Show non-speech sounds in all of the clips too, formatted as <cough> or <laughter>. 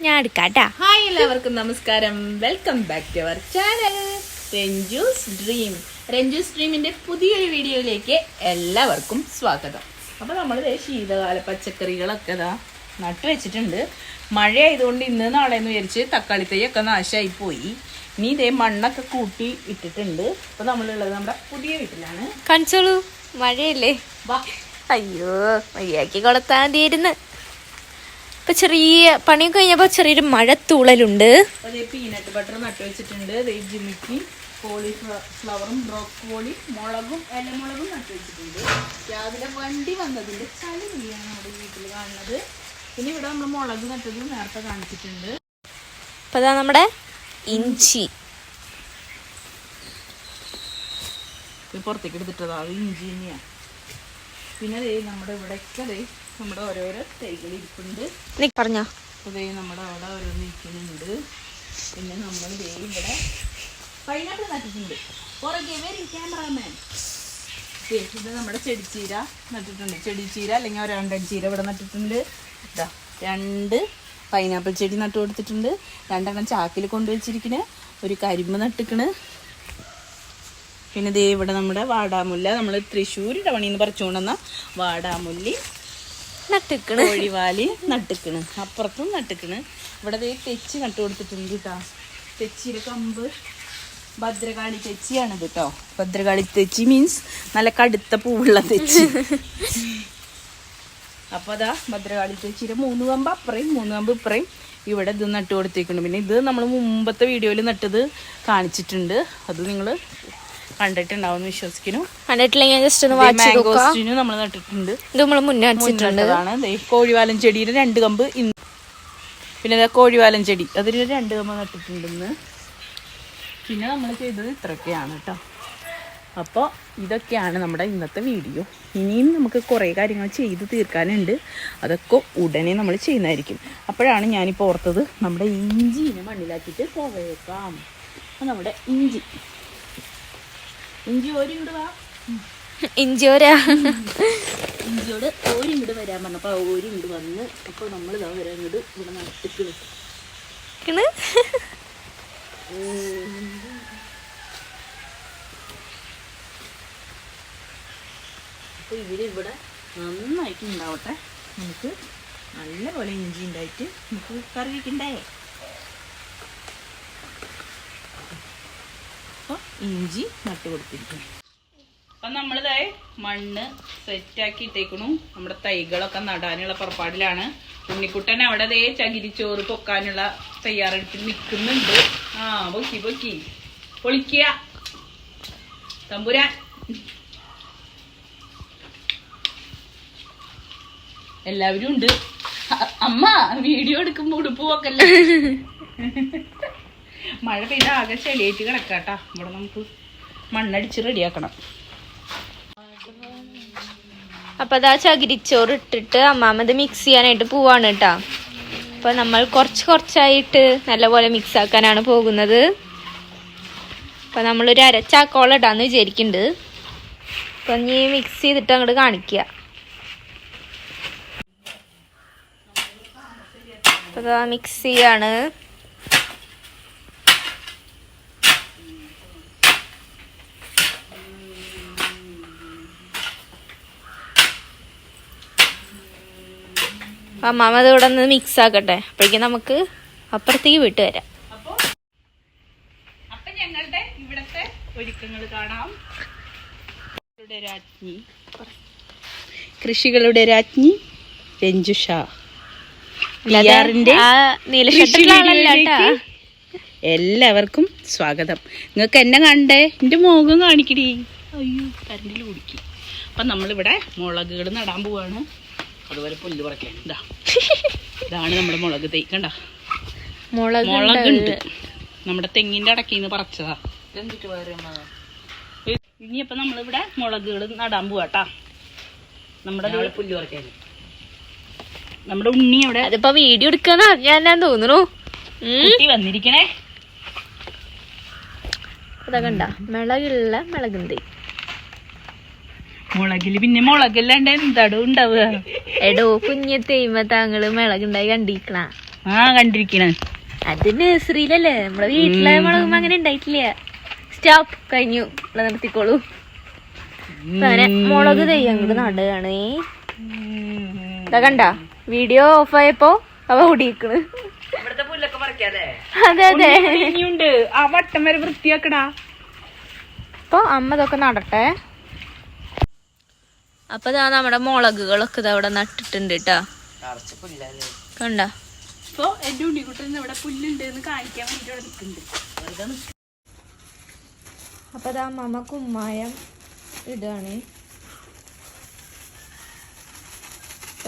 ഞാൻ എടുക്കാട്ടാ. ഹായ് എല്ലാവർക്കും നമസ്കാരം. Welcome back to our channel Ranju's dream Ranju's ഡ്രീമിന്റെ പുതിയൊരു വീഡിയോയിലേക്ക് എല്ലാവർക്കും സ്വാഗതം. അപ്പൊ നമ്മൾ ശീതകാല പച്ചക്കറികളൊക്കെ ഇതാ നട്ടു വെച്ചിട്ടുണ്ട്. മഴ ആയതുകൊണ്ട് ഇന്ന് നാളെ എന്ന് വിചാരിച്ച് തക്കാളി തൈയൊക്കെ നാശമായി പോയി. ഇനി ഇതേ മണ്ണൊക്കെ കൂട്ടി ഇട്ടിട്ടുണ്ട്. അപ്പൊ നമ്മളുള്ളത് നമ്മുടെ പുതിയ വീട്ടിലാണ്. കാണിച്ചോളൂ മഴയല്ലേ? വാ. അയ്യോ മര്യാദയ്ക്ക് കൊളത്താൻ മതിയായിരുന്നു ഇപ്പൊ ചെറിയ പണിയൊക്കെ കഴിഞ്ഞപ്പോ ചെറിയൊരു മഴത്തൂളലുണ്ട്. പീനട്ട് ബട്ടർ നട്ടു വെച്ചിട്ടുണ്ട്. ദേ ജിമിക്കി കോളിഫ്ലവറും ബ്രോക്കോളി മുളകും ഇലമുളകും നട്ടു വെച്ചിട്ടുണ്ട്. രാവിലെ വണ്ടി വന്നതിന്റെ ചളി വീയാണ് നമ്മുടെ വീട്ടിൽ കാണുന്നത്. പിന്നെ ഇവിടെ നമ്മൾ മുളക് നട്ടത് നേരത്തെ കാണിച്ചിട്ടുണ്ട്. അപ്പൊ അതാ നമ്മുടെ ഇഞ്ചി. പുറത്തേക്ക് എടുത്തിട്ടതാ ഇഞ്ചി തന്നെയാ. പിന്നെ നമ്മുടെ ഇവിടെയൊക്കെ ദേ നമ്മുടെ ഓരോരോ തൈകൾ ഇരിപ്പുണ്ട്. പറഞ്ഞോ. അതേ നമ്മുടെ അവിടെ ഓരോന്ന് ഇരിക്കുന്നുണ്ട് പിന്നെ നമ്മൾ ദേ ഇവിടെ പൈനാപ്പിൾ നട്ടിട്ടുണ്ട്. പുറകെ വരും ക്യാമറാമാൻ ഇത് നമ്മുടെ ചെടിച്ചീര നട്ടിട്ടുണ്ട്. ചെടിച്ചീര അല്ലെങ്കിൽ ഒരു രണ്ടൻ ചീര ഇവിടെ നട്ടിട്ടുണ്ട്. ഇതാ രണ്ട് പൈനാപ്പിൾ ചെടി നട്ടു കൊടുത്തിട്ടുണ്ട്. രണ്ടെണ്ണം ചാക്കിൽ കൊണ്ടുവച്ചിരിക്കണ് ഒരു കരിമ്പ് നട്ടിക്കണ്. പിന്നെ ദേ ഇവിടെ നമ്മുടെ വാടാമുല്ല. നമ്മൾ തൃശ്ശൂർ ടവണിന്ന് പറിച്ചുകൊണ്ടുവന്ന വാടാമുല്ലി. നട്ടിക്കണ് കോഴിവാലി നട്ടിക്കണ്. അപ്പുറത്തും നട്ടിക്കണ്. ഇവിടെ തെച്ചി നട്ടു കൊടുത്തിട്ടുണ്ട് കേട്ടോ തെച്ചിയുടെ കമ്പ് ഭദ്രകാളി തെച്ചിയാണ് കേട്ടോ ഭദ്രകാളി തെച്ചി മീൻസ് നല്ല കടുത്ത പൂവുള്ള തെച്ചി. അപ്പൊ അതാ ഭദ്രകാളി തെച്ചിയുടെ മൂന്ന് കമ്പ് അപ്പുറയും മൂന്ന് കമ്പ് ഇപ്പുറയും ഇവിടെ ഇത് നട്ടു കൊടുത്തേക്കുന്നു പിന്നെ ഇത് നമ്മൾ മുമ്പത്തെ വീഡിയോയിൽ നട്ടത് കാണിച്ചിട്ടുണ്ട്. അത് നിങ്ങൾ കണ്ടിട്ടുണ്ടാവും വിശ്വസിക്കുന്നു. കണ്ടിട്ടില്ലെങ്കിൽ ജസ്റ്റ് ഒന്ന് വാച്ച് മാംഗോസ്റ്റിനും നമ്മൾ നട്ടിട്ടുണ്ട്. ഇത് നമ്മൾ മുന്നേ ദേ കോഴിവാലൻ ചെടിയുടെ രണ്ട് കമ്പ് ഇന്ന്. പിന്നെ ദേ കോഴിവാലൻ ചെടി. അതിൽ രണ്ട് കമ്പ് നട്ടിട്ടുണ്ടെന്ന് പിന്നെ നമ്മൾ ചെയ്തത് ഇത്രയൊക്കെയാണ് കേട്ടോ. അപ്പോൾ ഇതൊക്കെയാണ് നമ്മുടെ ഇന്നത്തെ വീഡിയോ. ഇനിയും നമുക്ക് കുറേ കാര്യങ്ങൾ ചെയ്ത് തീർക്കാനുണ്ട്. അതൊക്കെ ഉടനെ നമ്മൾ ചെയ്യുന്നതായിരിക്കും. അപ്പോഴാണ് ഞാനിപ്പോൾ ഓർത്തത് നമ്മുടെ ഇഞ്ചിനെ മണ്ണിലാക്കിയിട്ട് പോവേക്കാം അപ്പോൾ നമ്മുടെ ഇഞ്ചി. ഇഞ്ചി ഓരി ഇങ്ങോട്ട് വാ. ഇഞ്ചി ഒരാ. ഇഞ്ചിയോട് ഓരി ഇങ്ങോട്ട് വരാൻ പറഞ്ഞപ്പോൾ ഓരി ഇങ്ങോട്ട് വന്ന് അപ്പോൾ നമ്മൾ ഇതാ വരാൻ ഇങ്ങോട്ട് ഇവിടെ നട്ടിട്ട് അപ്പോൾ ഇവരിവിടെ നന്നായിട്ട് ഉണ്ടാവട്ടെ. നമുക്ക് നല്ലപോലെ ഇഞ്ചി ഉണ്ടായിട്ട് നമുക്ക് കറി വയ്ക്കണ്ടേ അപ്പോൾ ഇഞ്ചി നട്ട് കൊടുത്തിരിക്കും അപ്പം നമ്മളിതായി മണ്ണ് സെറ്റാക്കി ഇട്ടേക്കണു. നമ്മുടെ തൈകളൊക്കെ നടാനുള്ള പുറപ്പാടിലാണ്. ഉണ്ണിക്കുട്ടൻ അവിടെ ദേ ചകിരിച്ചോറ് പൊക്കാനുള്ള തയ്യാറെടുപ്പിൽ നിൽക്കുന്നുണ്ട്. ആ പൊക്കി പൊക്കി. പൊളിക്കുക. തമ്പുരാൻ. എല്ലാവരും ഉണ്ട്. അമ്മ വീഡിയോ എടുക്കുമ്പോ ഉടുപ്പ് പോക്കല്ലേ? <laughs> മഴ പെയ്ത ആകെ ചെളിയായിട്ട് കിടക്കാട്ടാ ഇവിടെ നമുക്ക് മണ്ണടിച്ച് റെഡിയാക്കണം. അപ്പൊ അതാ ചകിരിച്ചോറ് ഇട്ടിട്ട് അമ്മാമത് മിക്സ് ചെയ്യാനായിട്ട് പോവാണ് കേട്ടാ അപ്പൊ നമ്മൾ കുറച്ച് കുറച്ചായിട്ട് നല്ലപോലെ മിക്സ് ആക്കാനാണ് പോകുന്നത്. അപ്പൊ നമ്മളൊരു അരച്ചാക്കോളം ഇടാന്ന് വിചാരിക്കുന്നുണ്ട് അപ്പൊ നീ മിക്സ് ചെയ്തിട്ട് അങ്ങോട്ട് കാണിക്കുക അപ്പൊ മിക്സ് ചെയ്യാണ്. അപ്പൊ അമ്മാമ അത് ഇവിടെ നിന്ന് മിക്സ് ആക്കട്ടെ. അപ്പോഴേക്കും നമുക്ക് അപ്പുറത്തേക്ക് വിട്ട് വരാം. അപ്പൊ അപ്പൊ ഞങ്ങളുടെ ഇവിടത്തെ ഒരുക്കങ്ങൾ കാണാം. കൃഷികളുടെ രാജ്ഞി. കൃഷികളുടെ രാജ്ഞി രഞ്ജുഷ. എല്ലാവർക്കും സ്വാഗതം. നിങ്ങൾക്ക് എന്നെ കണ്ടേ? എന്റെ മുഖം കാണിക്കടി. അയ്യോ കരണ്ടിൽ കുടിക്കും. അപ്പം നമ്മളിവിടെ മുളകുകൾ നടാൻ പോവാണ്. അതുപോലെ പുല്ല് പറക്കാൻ ഇതാ. <laughs> ഇതാണ് നമ്മുടെ മുളക് തൈ. കണ്ട? മുളക് മുളകുണ്ട്. നമ്മുടെ തെങ്ങിന്റെ അടക്കിന്ന് പറച്ചതാ. ഇനിയപ്പോ നമ്മളിവിടെ മുളകുകൾ നടാൻ പോവാട്ടാ നമ്മുടെ പുല്ല് പറിക്കാൻ നമ്മുടെ ഉണ്ണി അവിടെ അതിപ്പോ വീഡിയോ എടുക്കാനാ ഞാൻ ഞാൻ തോന്നുന്നു കുട്ടി വന്നിരിക്കണേ. അതാ കണ്ട. മിളകുള്ള മിളകുണ്ട് മുളകിൽ. പിന്നെ മുളകില്ലാണ്ട് എന്താടോ ഉണ്ടാവുക? എടോ കുഞ്ഞ തേയ്മ താങ്കൾ മുളകുണ്ടായി കണ്ടിരിക്കണ. ആ കണ്ടിരിക്കണ. അത് നഴ്സറിയിലല്ലേ? നമ്മളെ വീട്ടിലെ മുളകും അങ്ങനെ ഉണ്ടായിട്ടില്ല. സ്റ്റോപ്പ് കഴിഞ്ഞു. നിർത്തിക്കോളൂ. മുളക് തൈ അങ്ങോട്ട് നടുകയാണ്. ഇതാ കണ്ട? വീഡിയോ ഓഫ് ആയപ്പോ അവ ഓടിയിക്കണ് ഇവിടുത്തെ പുല്ലൊക്കെ പറിക്കാതെ അതെ അതെ. ഇനിയുണ്ട് ആ വട്ടം വരെ വൃത്തിയാക്കടാ. അപ്പൊ അമ്മ ഇതൊക്കെ നടട്ടെ. അപ്പൊ ഇതാ നമ്മുടെ മുളകുകളൊക്കെ ഇത് അവിടെ നട്ടിട്ടുണ്ട് കേട്ടാ കണ്ട? ഇപ്പൊ എന്റെ ഉണ്ണിക്കുട്ടൻ ഇവിടെ പുല്ലുണ്ട് എന്ന് കാണിക്കാൻ വേണ്ടി ഇവിടെ നിൽക്കുന്നുണ്ട്. അപ്പൊ ഇതാ മമ കുമ്മായം ഇതാണ്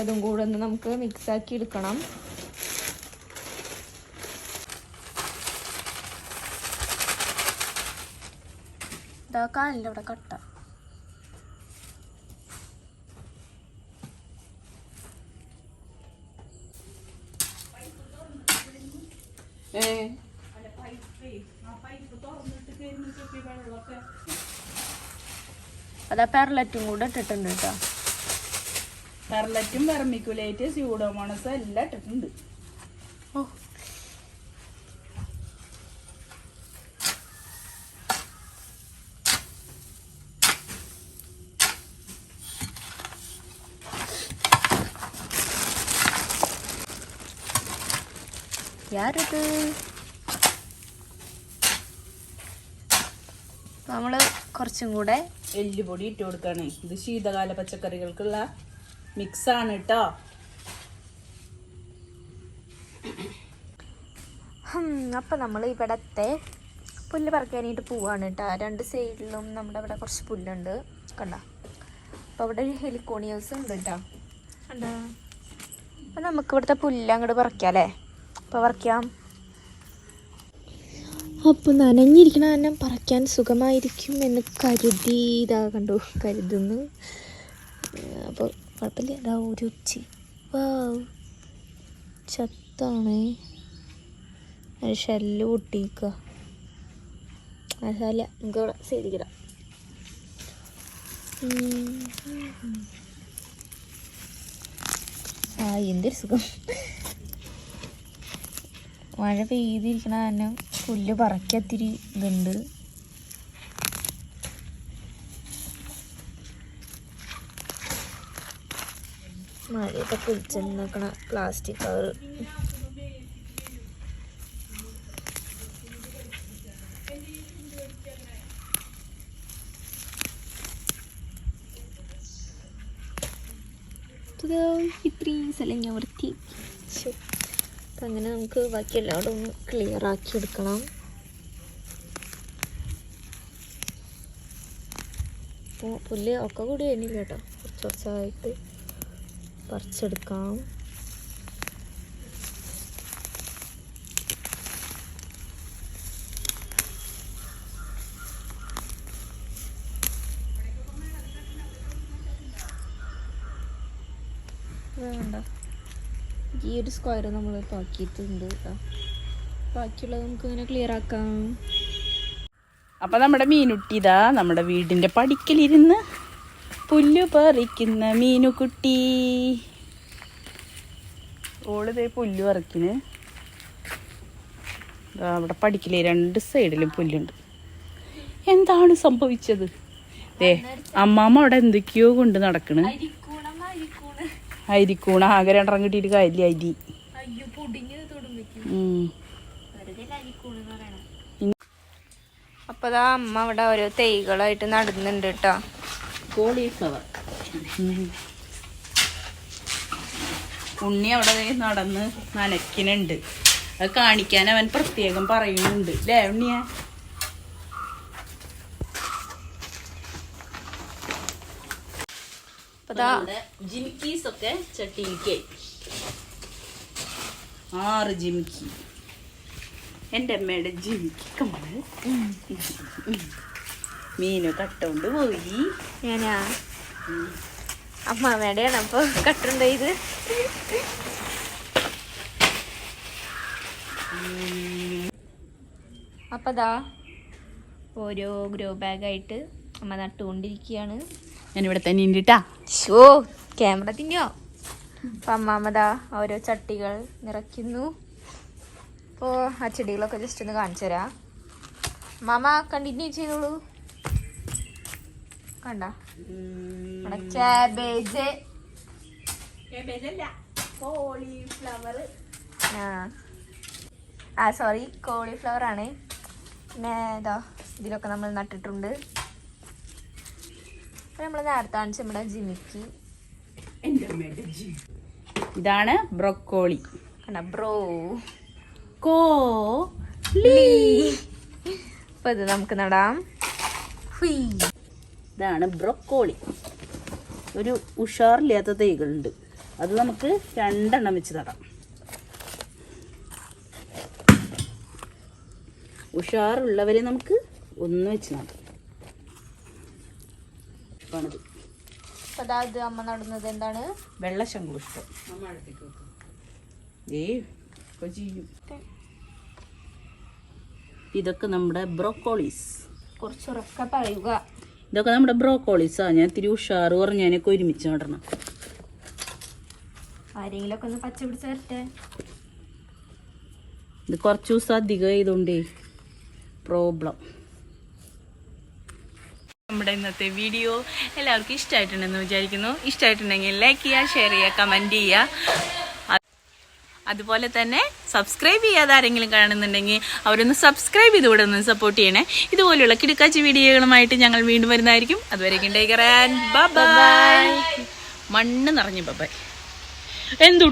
അതും കൂടെ ഒന്ന് നമുക്ക് മിക്സ് ആക്കി എടുക്കണം. ഇതാ കാലിന്റെ അവിടെ കട്ട. അതാ പെർലറ്റും കൂടെ ഇട്ടിട്ടുണ്ട് കേട്ടോ. പെർലറ്റും വെർമിക്കുലേറ്റ് സ്യൂഡോമോണസ് എല്ലാം ഇട്ടിട്ടുണ്ട്. ഓ യാരത്? നമ്മൾ കുറച്ചും കൂടെ എല്ലുപൊടി ഇട്ട് കൊടുക്കുകയാണ് ഇത് ശീതകാല പച്ചക്കറികൾക്കുള്ള മിക്സാണ് ആണ് കേട്ടോ അപ്പം നമ്മൾ ഇവിടത്തെ പുല്ല് പറിക്കാനായിട്ട് പോവാണ് കേട്ടോ രണ്ട് സൈഡിലും നമ്മുടെ ഇവിടെ കുറച്ച് പുല്ലുണ്ട്. കണ്ട? അപ്പം അവിടെ ഒരു ഹെലിക്കോണിയോസ് ഉണ്ട് കേട്ടോ കണ്ടോ? അപ്പൊ നമുക്ക് ഇവിടുത്തെ പുല്ല് അങ്ങോട്ട് പറിക്കാം അല്ലേ അപ്പൊ പറിക്കാം അപ്പോൾ നനഞ്ഞിരിക്കണ കാരണം പറിക്കാൻ സുഖമായിരിക്കും എന്ന് കരുതി ഇതാ കണ്ടു കരുതുന്നു. അപ്പോൾ കുഴപ്പമില്ല. ഇതാ ഒരു ഉച്ചി ചത്താണേ. ഷെല്ല് പൊട്ടിക്കുക അതല്ല നമുക്ക് ഇവിടെ സൈഡിക്കിടാം ആ എന്തൊരു സുഖം. മഴ പെയ്തിരിക്കണ കാരണം പുല്ല് പറക്കത്തിരി ഇതുണ്ട്. മഴയൊക്കെ കുളിച്ചെന്ന് നോക്കണ പ്ലാസ്റ്റിക് കവർ ഇത് ഇത്രയും സ്ഥലം ഞാൻ വൃത്തി അപ്പം അങ്ങനെ നമുക്ക് ബാക്കി എല്ലാവരും ഒന്ന് ക്ലിയർ ആക്കി എടുക്കണം. അപ്പോൾ പുല്ല് ഒക്കെ കൂടി കഴിഞ്ഞില്ല കേട്ടോ കുറച്ച് കുറച്ചായിട്ട് പറിച്ചെടുക്കാം. വേണ്ട. ഈ ഒരു സ്ക്വയർ നമ്മൾ പാക്കിയിട്ടുണ്ട്. ബാക്കിയുള്ളത് നമുക്ക് ഇങ്ങനെ ക്ലിയർ ആക്കാം. അപ്പൊ നമ്മുടെ മീനുട്ടിതാ നമ്മുടെ വീടിന്റെ പടിക്കലിരുന്ന് പുല്ലു പറിക്കുന്ന മീനുകുട്ടി ഓളിത് പുല്ല് പറിക്കിന് അവിടെ പഠിക്കില്ലേ രണ്ട് സൈഡിലും പുല്ലുണ്ട്. എന്താണ് സംഭവിച്ചത്? ദേ അമ്മാമ്മ അവിടെ എന്തൊക്കെയോ കൊണ്ട് നടക്കണ്. അരിക്കൂണ. ആകെ രണ്ടെണ്ണം കിട്ടിയിട്ട് കാര്യമില്ല അരി. അപ്പൊ അതാ അമ്മ അവിടെ ഓരോ തൈകളായിട്ട് നടുന്നുണ്ട് കേട്ടോ കോളിഫ്ലവർ. ഉണ്ണി അവിടെ നടന്ന് നനയ്ക്കുന്നുണ്ട്. അത് കാണിക്കാൻ അവൻ പ്രത്യേകം പറയുന്നുണ്ട്. അല്ലേ ഉണ്ണിയ? ജിമിക്കീസ് ഒക്കെ ചട്ടിയിലേക്ക്. ആറ് ജിമിക്കി. എന്റെ അമ്മയുടെ ജിമിക്കി. കമ്മൾ മീനു കട്ടോണ്ട് പോയി. ഞാനാ? അമ്മാമ്മയുടെയാണ് അപ്പൊ കട്ടുണ്ടോ ഇത്? അപ്പതാ ഓരോ ഗ്രോ ബാഗായിട്ട് അമ്മ നട്ടുകൊണ്ടിരിക്കുകയാണ്. ഞാനിവിടെ തന്നെ ഇണ്ടിട്ടാ. ട്ടാ ഷോ ക്യാമറ തിന്നോ അപ്പൊ അമ്മാമ്മ ഓരോ ചട്ടികൾ നിറയ്ക്കുന്നു. അപ്പോൾ ആ ചെടികളൊക്കെ ജസ്റ്റ് ഒന്ന് കാണിച്ചു തരാം. മാമ കണ്ടിന്യൂ ചെയ്തോളൂ. കണ്ട? ക്യാബേജ് കോളിഫ്ലവർ ആ. ആ സോറി കോളിഫ്ലവർ ആണ്. പിന്നെ ഇതാ ഇതിലൊക്കെ നമ്മൾ നട്ടിട്ടുണ്ട്. നമ്മൾ നേരത്തെ കാണിച്ച നമ്മുടെ ജിമിക്ക്. ഇതാണ് ബ്രൊക്കോളി. കണ്ട? ബ്രോ. കോ അപ്പൊ ഇത് നമുക്ക് നടാം. ഹുയ്. ഇതാണ് ബ്രൊക്കോളി. ഒരു ഉഷാറില്ലാത്ത തൈകളുണ്ട്. അത് നമുക്ക് രണ്ടെണ്ണം വെച്ച് നടാം. ഉഷാറുള്ളവരെ നമുക്ക് ഒന്ന് വെച്ച് നടാം. ഇഷ്ടമാണിത് അപ്പൊ അതാ ഇത് അമ്മ നടുന്നത് എന്താണ്? വെള്ള ശംഖുപുഷ്പം ഏ ചെയ്യും. ഇതൊക്കെ നമ്മുടെ ബ്രോക്കോളീസ്. കുറച്ചുറക്കെ പറയുക ഇതൊക്കെ നമ്മുടെ ബ്രോക്കോളീസാ. ഞാൻ ഇത്തിരി ഉഷാറ് പറഞ്ഞതിനൊക്കെ ഒരുമിച്ച് നടണം. ആരെങ്കിലൊക്കെ ഒന്ന് പച്ച പിടിച്ച് വരട്ടെ. ഇത് കുറച്ച് ദിവസം അധികം ആയതുകൊണ്ടേ പ്രോബ്ലം നമ്മുടെ ഇന്നത്തെ വീഡിയോ എല്ലാവർക്കും ഇഷ്ടമായിട്ടുണ്ടെന്ന് വിചാരിക്കുന്നു. ഇഷ്ടമായിട്ടുണ്ടെങ്കിൽ ലൈക്ക് ചെയ്യുക ഷെയർ ചെയ്യുക കമന്റ് ചെയ്യുക. അതുപോലെ തന്നെ സബ്സ്ക്രൈബ് ചെയ്യാതെ ആരെങ്കിലും കാണുന്നുണ്ടെങ്കിൽ അവരൊന്ന് സബ്സ്ക്രൈബ് ചെയ്തുകൂടെ ഒന്ന് സപ്പോർട്ട് ചെയ്യണേ. ഇതുപോലെയുള്ള കിടക്കാച്ചി വീഡിയോകളുമായിട്ട് ഞങ്ങൾ വീണ്ടും വരുന്നതായിരിക്കും. അതുവരേക്കും ടേക്ക് ബബായ്. മണ്ണ് നിറഞ്ഞു ബബായ്. എന്തു